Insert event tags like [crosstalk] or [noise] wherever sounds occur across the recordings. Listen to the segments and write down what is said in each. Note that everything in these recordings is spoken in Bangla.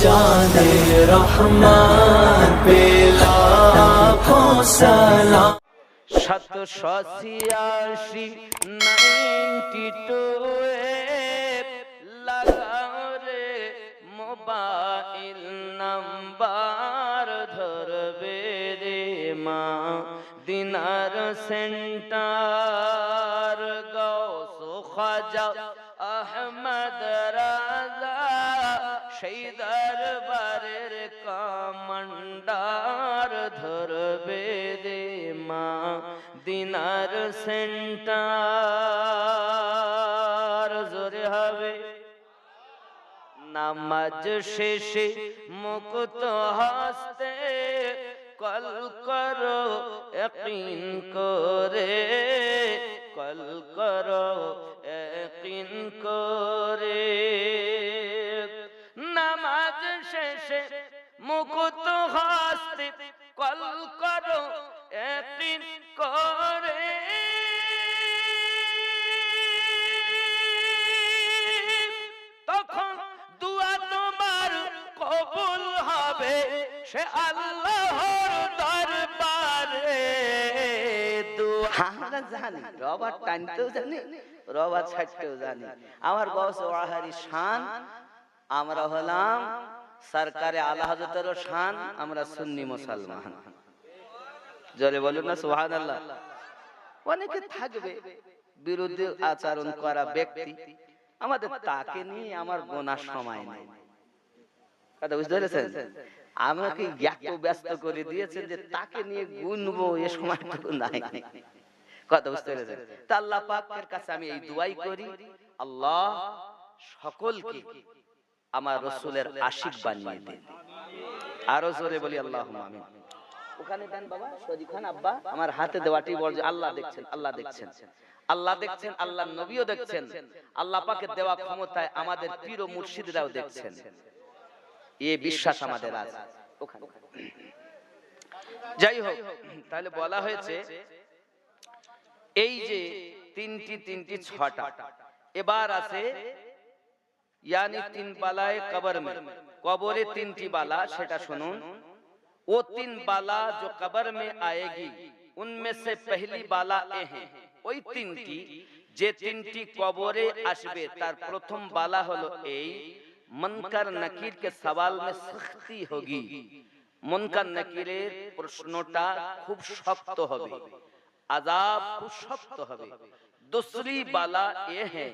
চাঁদে রহমান পেলা সালাম সাতশো ছিয়াশি নাইনটি টু লাগাও রে মোবাইল নাম্বার ধরবে রে মা। দিনার সেন্টার গৌস খাজা আহমদ রাজা সেই দরবারের কামণ্ডার ধরবে দে মা, দিনার সেন্টার। জোরে হবে। নামাজ শেষে মুক্ত হাসতে কল করো একদিন করে কল করো আমরা হলাম সরকারে শান আমরা সুন্নি মুসলমান জোরে বলুন না সুহান আল্লাহ অনেকে থাকবে বিরুদ্ধে আচরণ করা ব্যক্তি আমাদের তাকে নিয়ে আমার গোনার সময় নেই কথা বুঝতে পেরেছেন আমাকে ব্যস্ত করে দিয়েছেন যে তাকে নিয়ে গুনবো এ সময়টুকু নাই কথা বুঝতে পেরেছেন তা আল্লাহ পাকের কাছে আমি এই দুয়াই করি আল্লাহ সকলকে আমার রসুলের আশিক বানিয়ে দেন। আরও জোরে বলি আল্লাহ আমিন। ওখানে দেন বাবা সজি খান আব্বা আমার হাতে দেওয়াটি বল যে আল্লাহ দেখছেন আল্লাহ দেখছেন। আল্লাহ দেখছেন আল্লাহ নবীও দেখছেন। আল্লাহ পাকে দেওয়া ক্ষমতায় আমাদের পীর মুর্শিদরাও দেখছেন। এ বিশ্বাস আমাদের আছে। ওখানে। যাই হোক তাহলে বলা হয়েছে এই যে তিনটি তিনটি ছটা। এবার আছে ইয়ানি তিন বালায় কবর মে। কবরে তিনটি বালা সেটা শুনুন। ও তিন বালা যে কবর মে আয়েগি উনমে সে পহলি বালা এ হ্যাঁ।, হ্যাঁ। ওই তিনটি যে তিনটি কবরে আসবে তার প্রথম বালা হলো এই মনকার নাকির কে সওয়াল মে সখতি হোগি। মনকার নকিরের প্রশ্নটা খুব শক্ত হবে। আজাব খুব শক্ত হবে दूसरी बाला ये है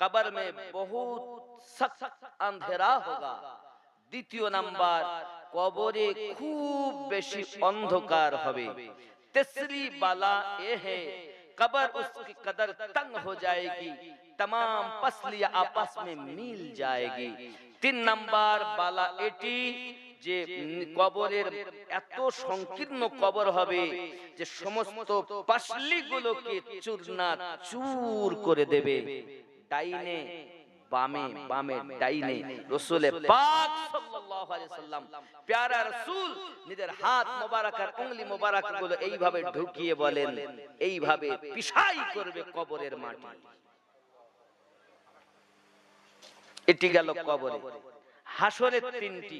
कबर में बहुत सख्त अंधेरा होगा দ্বিতীয় নাম্বার কবরে খুব বেশি অন্ধকার হবে तीसरी बाला ये है कबर उसकी कदर तंग हो जाएगी तमाम पसलियां आपस में मिल जाएगी তিন নাম্বার বালা এটি যে কবরের এত সংকীর্ণ কবর হবে যে সমস্ত পাশলিগুলোকে চূর্ণা চুর করে দেবে। ডাইনে বামে বামে ডাইনে। রসুলে পাক সাল্লাল্লাহু আলাইহি সাল্লাম। প্যারা রাসূল নিজের হাত মোবারক আর উংলি মোবারকগুলো এইভাবে ঢুকিয়ে বলেন। এইভাবে পিসাই করবে কবরের মাটি। এটি গেল কবরে। হাসরের তিনটি।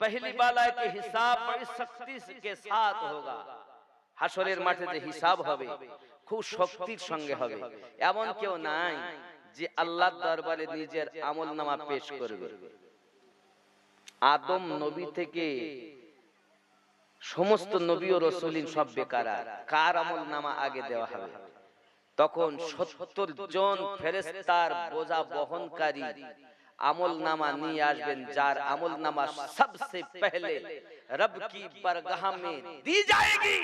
पहली बाला के हिसाब बड़ी सख्ती के साथ होगा হাসরের মাঠে যে হিসাব হবে খুব শক্তির সঙ্গে হবে এমন কেউ নাই যে আল্লাহর দরবারে নিজের আমল নামা পেশ করবে আদম নবী থেকে সমস্ত নবী ও রসুলিন সব বেকার কার আমল নামা আগে দেওয়া হবে তখন সত্তর জন ফেরেস্তার বোঝা বহনকারী আমল নামা নিয়ে আসবেন যার আমল নামা সবসে পহলে রব কি বরগাহ মে दी जाएगी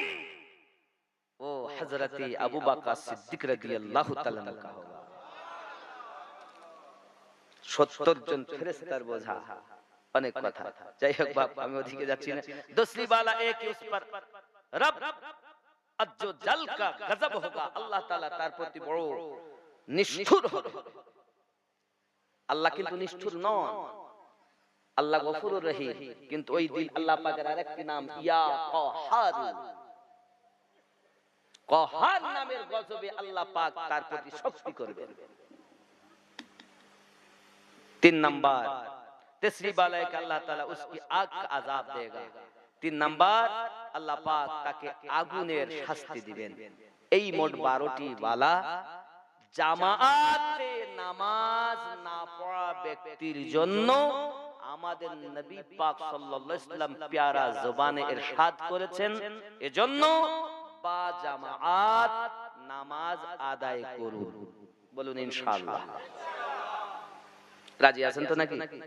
वो हजरत अबू बकर सिद्दीक रजी अल्लाह ताला का होगा সত্তর জন ফেরেস্তার বোঝা অনেক কথা যাই হোক বাপ আমি ওদিকে যাচ্ছি না দসরি বালা এক উস পর রব আজ্জো জল কা গজব হোগা আল্লাহ তাআলা তার প্রতি বড় নিষ্ঠুর হবে আল্লাহ কিন্তু নিষ্ঠুর নন। আল্লাহ গফুরুর রহিম। কিন্তু ওই দিল আল্লাহ পাকের আরেকটি নাম ইয়া কহার। কহার। নামের গজবে আল্লাহ পাক তার প্রতি শক্তি করবেন। তিন নাম্বার। তেসরি বালায় আল্লাহ তাআলা উসকি আগ কা আযাব দেগা। তিন নাম্বার আল্লাহ পাক তাকে আগুনের শাস্তি দিবেন। এই মোট 12টি বালা জামাআতে নামাজ না পড়া ব্যক্তির জন্য আমাদের নবী পাক সাল্লাল্লাহু প্যারা জবানে ইরশাদ করেছেন। এজন্য বা জামাআত নামাজ আদায় করুন। বলুন ইনশাআল্লাহ। রাজি আছেন তো নাকি?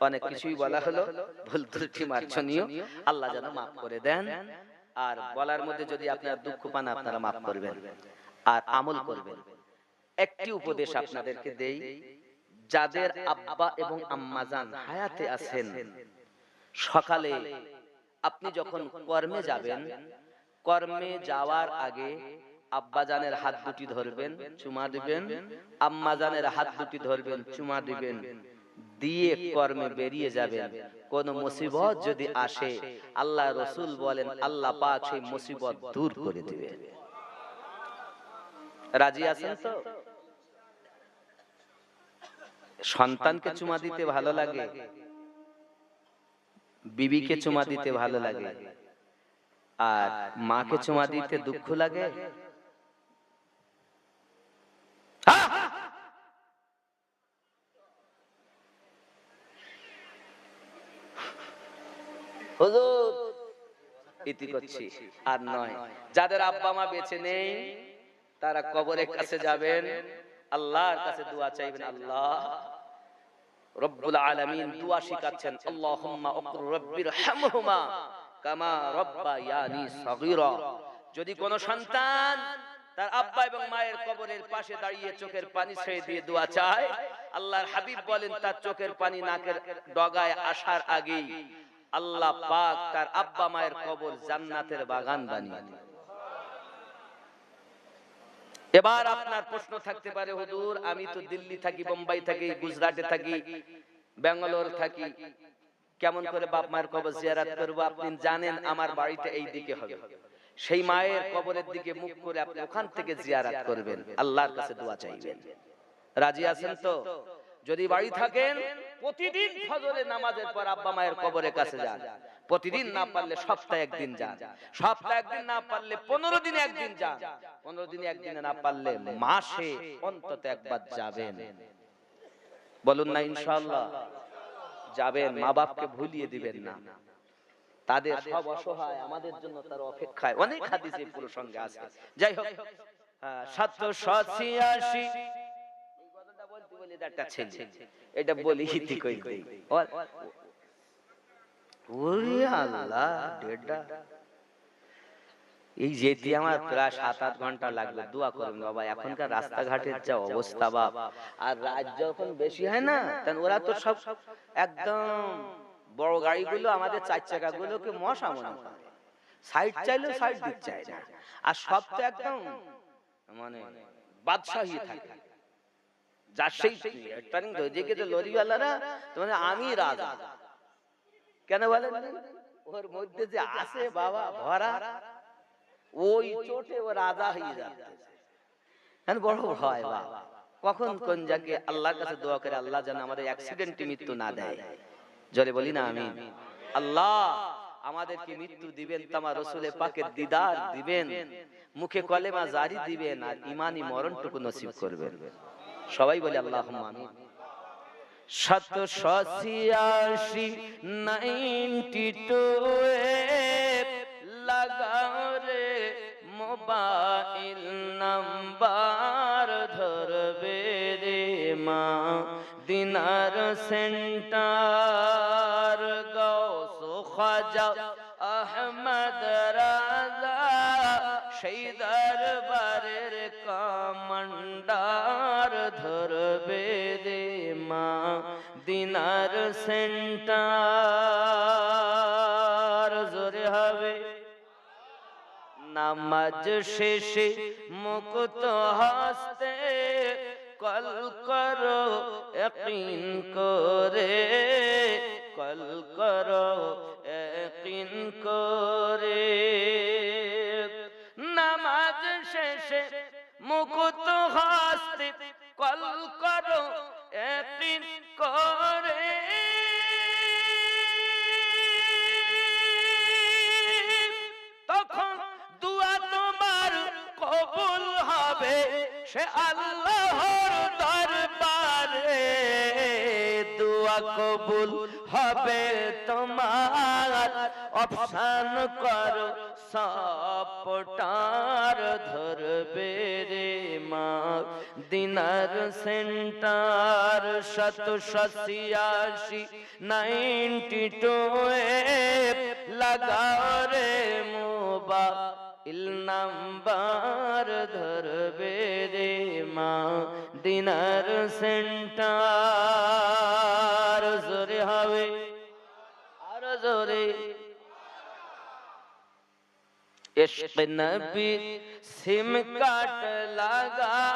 অনেক কিছুই বলা হলো, ভুল ত্রুটি মার্জনীয়। আল্লাহ যেন মাফ করে দেন। আর বলার মধ্যে যদি আপনারা দুঃখ পান, আপনারা মাফ করবেন। আর আমল করবেন। একটি উপদেশ আপনাদেরকে দেই। যাদের আব্বা এবং আম্মাজান হায়াতে আছেন। সকালে আপনি যখন কর্মে যাবেন কর্মে যাওয়ার আগে আব্বাজানের হাত দুটি ধরবেন চুমা দিবেন আম্মাজানের হাত দুটি ধরবেন চুমা দিবেন দিয়ে কর্মে বেরিয়ে যাবেন। কোন মুসিবত যদি আসে আল্লাহ রসুল বলেন আল্লাহ পাক সেই মুসিবত দূর করে দিবে রাজি আছেন তো? সন্তানকে চুমা দিতে ভালো লাগে। বিবিকে চুমা দিতে ভালো লাগে। আর মাকে চুমা দিতে দুঃখ লাগে? হুজুর ইতি করছি। আর নয় যাদের আব্বা মা বেঁচে নেই তারা কবরের কাছে যাবেন। আল্লাহর কাছে দোয়া চাইবেন আল্লাহ। রব্বুল আলামিন দোয়া শিখাচ্ছেন আল্লাহুম্মা উকর রব্বির হামহুমা কামা রব্বায়ানি সগীরা। যদি কোন সন্তান তার আব্বা এবং মায়ের কবরের পাশে দাঁড়িয়ে চোখের পানি ছেড়ে দিয়ে দোয়া চায়। আল্লাহর হাবিব বলেন তার চোখের পানি নাকের ডগায় আসার আগেই আল্লাহ পাক তার আব্বা মায়ের কবর জান্নাতের বাগান বানিয়ে দেন। এবার আপনার প্রশ্ন থাকতে পারে, হুজুর, আমি তো দিল্লি থাকি, বোম্বাই থাকি, গুজরাটে থাকি, ব্যাঙ্গালোর থাকি, কেমন করে বাপ মায়ের কবর জিয়ারাত করব? আপনি জানেন আমার বাড়িটা এই দিকে হবে। সেই মায়ের কবরের দিকে মুখ করে আপনি ওখান থেকে জিয়ারাত করবেন। আল্লাহর কাছে দোয়া চাইবেন। রাজি আছেন তো? যদি বাড়ি থাকেন, প্রতিদিন ফজরের নামাজের পর আব্বা মায়ের কবরের কাছে যান। প্রতিদিন না পারলে সপ্তাহে একদিন যান। সপ্তাহে একদিন না পারলে পনেরো দিনে একদিন যান। পনেরো দিনে একদিনে না পারলে মাসে অন্তত একবার যাবেন। বলুন না ইনশাল্লাহ যাবেন মা বাপকে ভুলিয়ে দিবেন না। তাদের সব অসহায় আমাদের জন্য তার অপেক্ষায় অনেক হাদিসে পুরো সঙ্গে আছে। যাই হোক হ্যাঁ, সাতশো ছিয়াশি এই এটা বলি হিতি কই এই যেতে আমার প্রায় সাত আট ঘণ্টা লাগবে দোয়া করুন বাবা, এখনকার রাস্তাঘাটের যা অবস্থা বাপ। আর রাত যখন বেশি হয় না তখন ওরা তো সব একদম বড় গাড়িগুলো, আমাদের চার চাকা গুলোকে মশা মনে করে। সাইড চাইলেও সাইড দিক চায় না। আর সব তো একদম মানে বাদশাহী থাকে। যার সেই টার্নিং ওইদিকে তো লরিওয়ালারা তোমার আমি রাজা। কেন বলেন ওর মধ্যে যে আছে বাবা ভরা, ওই চোটে ও রাজা হয়ে যাচ্ছে। বড় ভয় বাবা? কখন কোন জায়গায় আল্লাহর কাছে দোয়া করে আল্লাহ যেন আমাদের অ্যাক্সিডেন্টে মৃত্যু না দেয়। জোরে বলি না আমি আল্লাহ আমাদেরকে মৃত্যু দিবেন তোমার রসুলের পাকের দিদার দিবেন, মুখে কলেমা জারি দিবেন, আর ইমানি মরণটুকু নসিব করবেন। সবাই বলে আল্লাহ আমিন। শত ছিয়াশি নাইনটি টু লাগাও মোবাইল নাম্বার ধরবে রে মা। দিনার সেন্টার গৌসু খাজা আহমদ রাজা, সেই দরবারের কামান্ডার ধরবে দিনার সেন্টার জোরে হবে। নামাজ শেষে মুক্ত হাসতে কল করো একদিন করে। কল করো একদিন করে। নামাজ শেষে মুক্ত হাসতে কল করো একদিন করে। তখন দুয়া তোমার কবুল হবে, সে আল্লাহর দরবারে। দুয়া কবুল হবে তোমার। অপশান কর সপটার ধরবে রে মা। দিনার সেন্টার শত শশিয়াশি নাইনটি টু লাগাও রে মোবা ইল নাম্বার ধরবে রে মা দিনার সেন্টার জোরে হবে আর জোরে इश्क नबी सिम काट লাগাও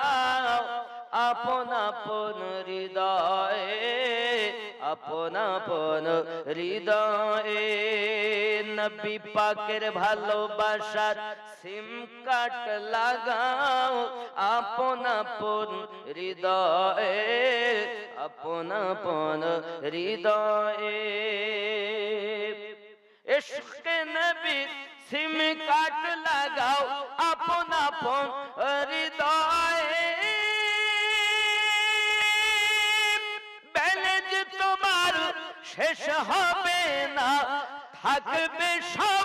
আপন আপন হৃদয়ে আপন আপন হৃদয়ে নবী পাকের ভালোবাসার সিম কাট লাগাও আপন আপন হৃদয়ে আপন আপন হৃদয়ে इश्क नबी सिम काट लगाओ আপন আপন হৃদয়ে হবে না থাকবে সব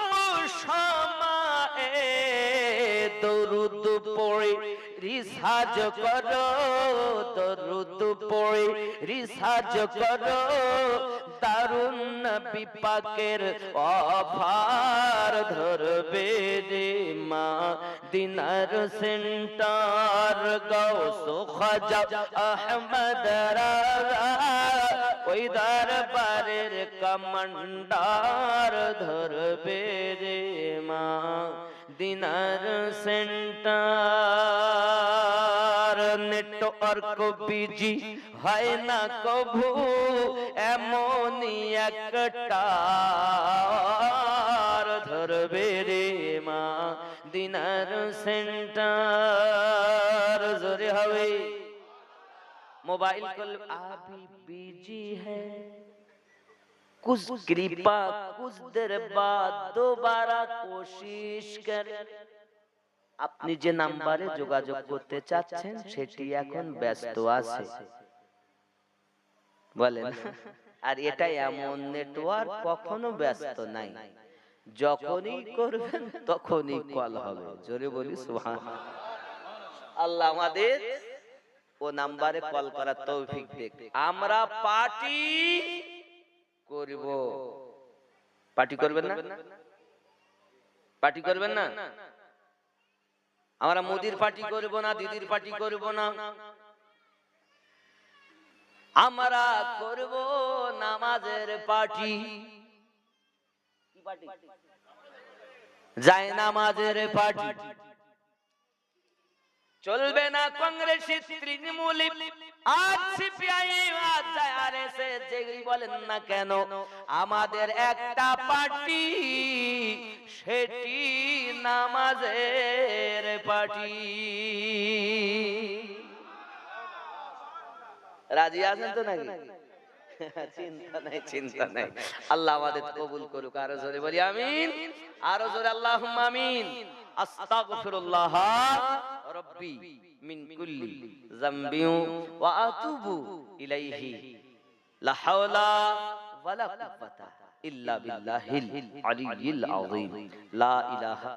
দরুদ পড়ে, রিসাজ করো, দরুদ পড়ে, রিসাজ করো। দারুণ বিপাকের পাকের অফার ধরবে রে মা দিনার সেন্টার গৌস খাজা আহমদ ওই দরবারের কমান্ডার ধরবে রে মা। দিনার সেন্টার নেটওয়ার্ক বিজি হয় না কভু। এমনই একটা ধরবে রে মা। দিনার সেন্টার জোরে হবে मोबाइल कल अभी बिजी है कुछ कृपा कुछ देर बाद दोबारा कोशिश कर আপনি যে নাম্বারে যোগাযোগ করতে চাচ্ছেন সেটি এখন ব্যস্ত আছে বলেন আর এটা এমন নেটওয়ার্ক কখনো ব্যস্ত নাই যখনই করবেন [laughs] তখনই কল হবে। জোরে বলি সুবহান। আল্লাহ আমাদের ও নাম্বারে কল করার তৌফিক দেখ আমরা পার্টি করব। পার্টি করবেন না? পার্টি করবেন না? আমরা মোদির পার্টি করব না দিদির পার্টি করব না। আমরা করব নামাজের পার্টি। যায় নামাজের পার্টি। চলবে না কংগ্রেস তৃণমূল। আজ সিপিআই আজ আরএসএস যেগুলি বলেন না কেন, আমাদের একটা পার্টি, সেটি নামাজের পার্টি। রাজি আছেন তো নাকি? চিন্তা নাই চিন্তা নাই। আল্লাহ আমাদের কবুল করুক আরও জোরে বলি আমিন। আরও জোরে আল্লাহ আমিন। আস্তাগফিরুল্লাহ রব্বি মিন কুল্লি যামবি ওয়া আতুবু ইলাইহি। লা হাওলা ওয়ালা কুওয়াতা ইল্লা বিল্লাহিল আলিয়্যিল আযীম। লা ইলাহা